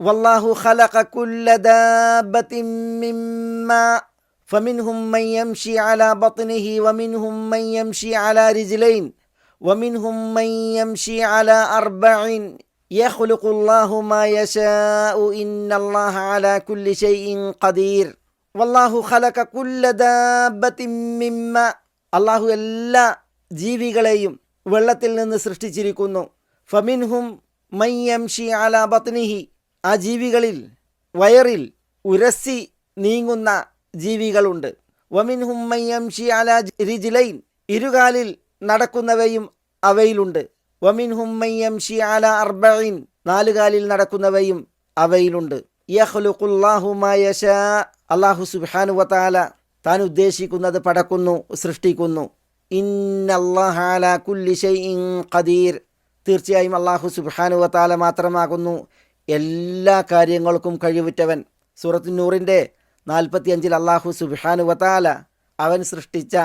വല്ലാഹു ഖലഖ കുല്ല ദാബത്തിൻ മിമ്മാ فمنهم من يمشي على بطنه ومنهم من يمشي على رجلين ومنهم من يمشي على أربع يخلق الله ما يشاء إن الله على كل شيء قدير والله خلق كل دابة مما അള്ളാഹു എല്ലാ ജീവികളെയും വെള്ളത്തിൽ നിന്ന് സൃഷ്ടിച്ചിരിക്കുന്നു ഫമിൻഹും മയ്യംഷി അല ബത്നിഹി ആ ജീവികളിൽ വയറിൽ ഉരസി നീങ്ങുന്ന ജീവികളുണ്ട്. റിജിലൈൻ ഇരുകാലിൽ നടക്കുന്നവയും അവയിലുണ്ട്. അല അർബൈൻ നാലുകാലിൽ നടക്കുന്നവയും അവയിലുണ്ട്. അള്ളാഹു സുബാനു വതആല താൻ ഉദ്ദേശിക്കുന്നത് പടക്കുന്നു സൃഷ്ടിക്കുന്നു. കുല്ലി ഷൈഇൻ ഖദീർ. തീർച്ചയായും അള്ളാഹു സുബാനു വതആല മാത്രമാകുന്നു. എല്ലാ കാര്യങ്ങൾക്കും കഴിവുറ്റവൻ. സൂറത്തു നൂറിന്റെ നാൽപ്പത്തിയഞ്ചിൽ അള്ളാഹു സുബിഹാനു വത്താല അവൻ സൃഷ്ടിച്ച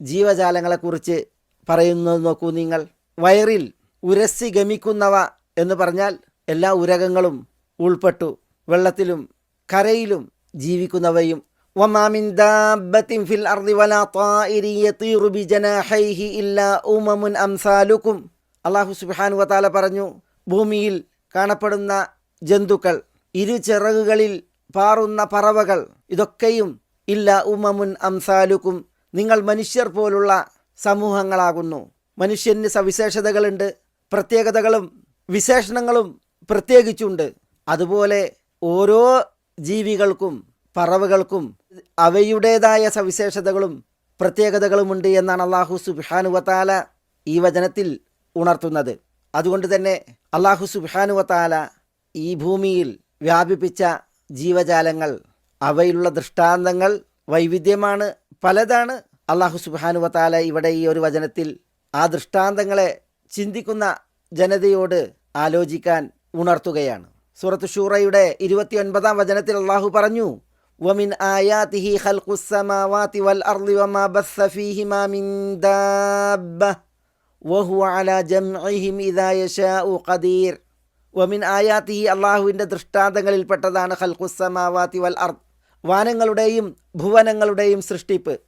ജീവജാലങ്ങളെക്കുറിച്ച് പറയുന്നത് നോക്കൂ നിങ്ങൾ. വയറിൽ ഉരസി ഗമിക്കുന്നവ എന്ന് പറഞ്ഞാൽ എല്ലാ ഉരകങ്ങളും ഉൾപ്പെട്ടു. വെള്ളത്തിലും കരയിലും ജീവിക്കുന്നവയും. അള്ളാഹു സുബാൻ വത്താല പറഞ്ഞു ഭൂമിയിൽ കാണപ്പെടുന്ന ജന്തുക്കൾ ഇരു ചിറകുകളിൽ പാറുന്ന പറവകൾ ഇതൊക്കെയും ഇല്ല ഉമമുൻ അംസാലുക്കും നിങ്ങൾ മനുഷ്യർ പോലുള്ള സമൂഹങ്ങളാകുന്നു. മനുഷ്യന് സവിശേഷതകളുണ്ട് പ്രത്യേകതകളും വിശേഷണങ്ങളും പ്രത്യേകിച്ചുണ്ട്. അതുപോലെ ഓരോ ജീവികൾക്കും പറവകൾക്കും അവയുടേതായ സവിശേഷതകളും പ്രത്യേകതകളുമുണ്ട് എന്നാണ് അള്ളാഹു സുബാനുവത്താല ഈ വചനത്തിൽ ഉണർത്തുന്നത്. അതുകൊണ്ട് തന്നെ അള്ളാഹു സുബാനുവത്താല ഈ ഭൂമിയിൽ വ്യാപിപ്പിച്ച ജീവജാലങ്ങൾ അവയിലുള്ള ദൃഷ്ടാന്തങ്ങൾ വൈവിധ്യമാണ് പലതാണ് അള്ളാഹു സുബാനുവത്താല ഇവിടെ ഈ ഒരു വചനത്തിൽ ആ ദൃഷ്ടാന്തങ്ങളെ ചിന്തിക്കുന്ന ജനതയോട് ആലോചിക്കാൻ ഉണർത്തുകയാണ് സൂറത്ത് ഷൂറയുടെ ഇരുപത്തിയൊൻപതാം വചനത്തിൽ അള്ളാഹു പറഞ്ഞു ومن آياته خلق السماوات والأرض وما بث فيهما من دابة وهو على جمعهم إذا يشاء قدير വമിൻ ആയാത്തി അള്ളാഹുവിന്റെ ദൃഷ്ടാന്തങ്ങളിൽപ്പെട്ടതാണ് ഹൽഖുസമാവാത്തി വൽ അർ വാനങ്ങളുടെയും ഭുവനങ്ങളുടെയും സൃഷ്ടിപ്പ്.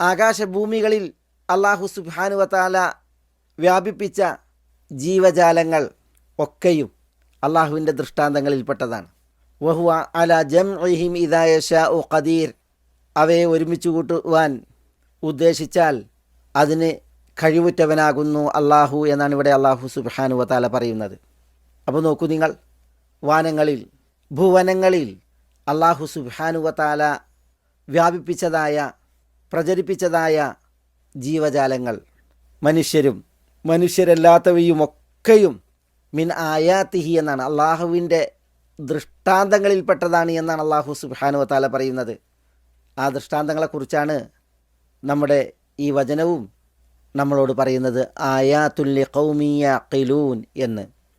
ആകാശഭൂമികളിൽ അള്ളാഹു സുബാനുവത്താല വ്യാപിപ്പിച്ച ജീവജാലങ്ങൾ ഒക്കെയും അള്ളാഹുവിന്റെ ദൃഷ്ടാന്തങ്ങളിൽപ്പെട്ടതാണ്. വഹുവ അല ജം ഇഹിം ഷാ ഉ ഖദീർ. അവയെ ഒരുമിച്ച് കൂട്ടുവാൻ ഉദ്ദേശിച്ചാൽ അതിന് കഴിവുറ്റവനാകുന്നു അള്ളാഹു എന്നാണ് ഇവിടെ അള്ളാഹു സുബാനു വത്താല പറയുന്നത്. അപ്പോൾ നോക്കൂ നിങ്ങൾ വാനങ്ങളിൽ ഭുവനങ്ങളിൽ അള്ളാഹു സുബാനു വത്താല വ്യാപിപ്പിച്ചതായ പ്രചരിപ്പിച്ചതായ ജീവജാലങ്ങൾ മനുഷ്യരും മനുഷ്യരല്ലാത്തവയും ഒക്കെയും മിൻ ആയാത്തിഹി എന്നാണ് അള്ളാഹുവിന്റെ ദൃഷ്ടാന്തങ്ങളിൽപ്പെട്ടതാണ് എന്നാണ് അള്ളാഹു സുബാനു വത്താല പറയുന്നത്. ആ ദൃഷ്ടാന്തങ്ങളെക്കുറിച്ചാണ് നമ്മുടെ ഈ വചനവും നമ്മളോട് പറയുന്നത് ആയാത്തുല്ലി കൗമിയ കിലൂൻ എന്ന്.